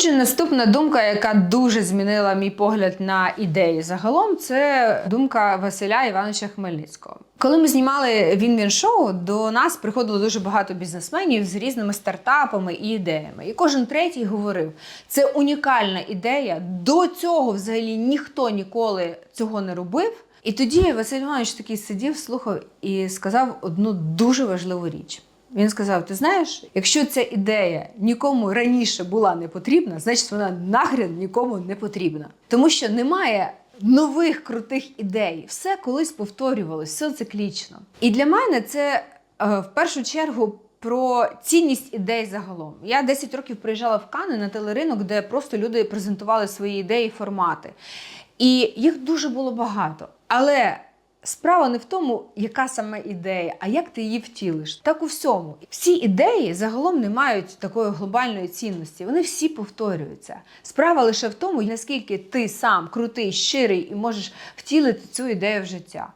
Отже, наступна думка, яка дуже змінила мій погляд на ідеї загалом, це думка Василя Івановича Хмельницького. Коли ми знімали він він шоу, до нас приходило дуже багато бізнесменів з різними стартапами і ідеями. І кожен третій говорив: це унікальна ідея. До цього взагалі ніхто ніколи цього не робив. І тоді Василь Іванович такий сидів, слухав і сказав одну дуже важливу річ. Він сказав: Ти знаєш, якщо ця ідея нікому раніше була не потрібна, значить вона нахрен нікому не потрібна. Тому що немає нових крутих ідей. Все колись повторювалось, все циклічно. І для мене це е, в першу чергу. Про цінність ідей загалом. Я 10 років приїжджала в Кани на телеринок, де просто люди презентували свої ідеї, формати. І їх дуже було багато. Але справа не в тому, яка саме ідея, а як ти її втілиш. Так у всьому. Всі ідеї загалом не мають такої глобальної цінності. Вони всі повторюються. Справа лише в тому, наскільки ти сам крутий, щирий і можеш втілити цю ідею в життя.